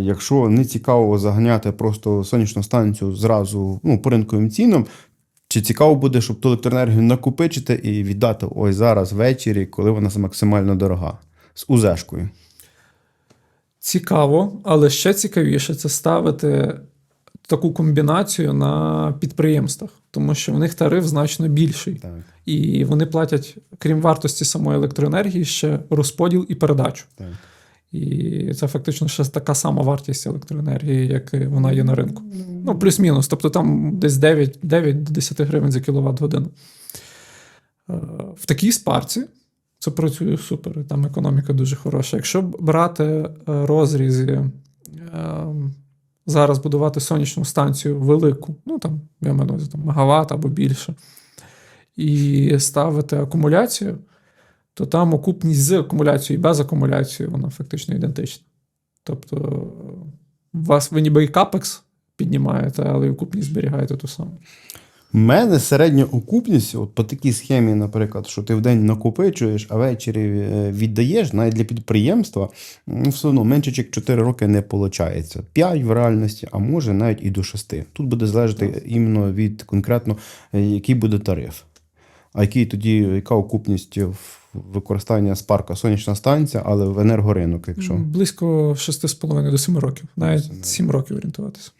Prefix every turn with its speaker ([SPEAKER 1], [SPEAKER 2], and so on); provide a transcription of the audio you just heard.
[SPEAKER 1] Якщо не цікаво заганяти просто сонячну станцію зразу ну, по ринковим цінам, чи цікаво буде, щоб ту електроенергію накопичити і віддати ось зараз ввечері, коли вона максимально дорога, з УЗшкою?
[SPEAKER 2] Цікаво, але ще цікавіше це ставити таку комбінацію на підприємствах, тому що в них тариф значно більший.
[SPEAKER 1] Так.
[SPEAKER 2] І вони платять, крім вартості самої електроенергії, ще розподіл і передачу.
[SPEAKER 1] Так.
[SPEAKER 2] І це фактично ще така сама вартість електроенергії, як вона є на ринку. Ну, плюс-мінус. Тобто там десь 9, 9 до 10 гривень за кіловат годину. Е, В такій спарці це працює супер, там економіка дуже хороша. Якщо брати е, розрізі, е, зараз будувати сонячну станцію велику, ну там, я маю на увазі, там, мегаватт або більше, і ставити акумуляцію, то там окупність з акумуляцією і без акумуляції вона фактично ідентична. Тобто, у вас ви ніби і капекс піднімаєте, але і окупність зберігаєте ту саму.
[SPEAKER 1] У мене середня окупність, от по такій схемі, наприклад, що ти в день накопичуєш, а ввечері е, віддаєш, навіть для підприємства, ну, все одно менше як 4 роки не виходить. 5 в реальності, а може навіть і до 6. Тут буде залежати іменно від конкретно, е, який буде тариф. А який тоді, яка окупність в використання спарка сонячна станція, але в енергоринок, якщо.
[SPEAKER 2] Близько 6,5 до 7 років, навіть 7 років орієнтуватися.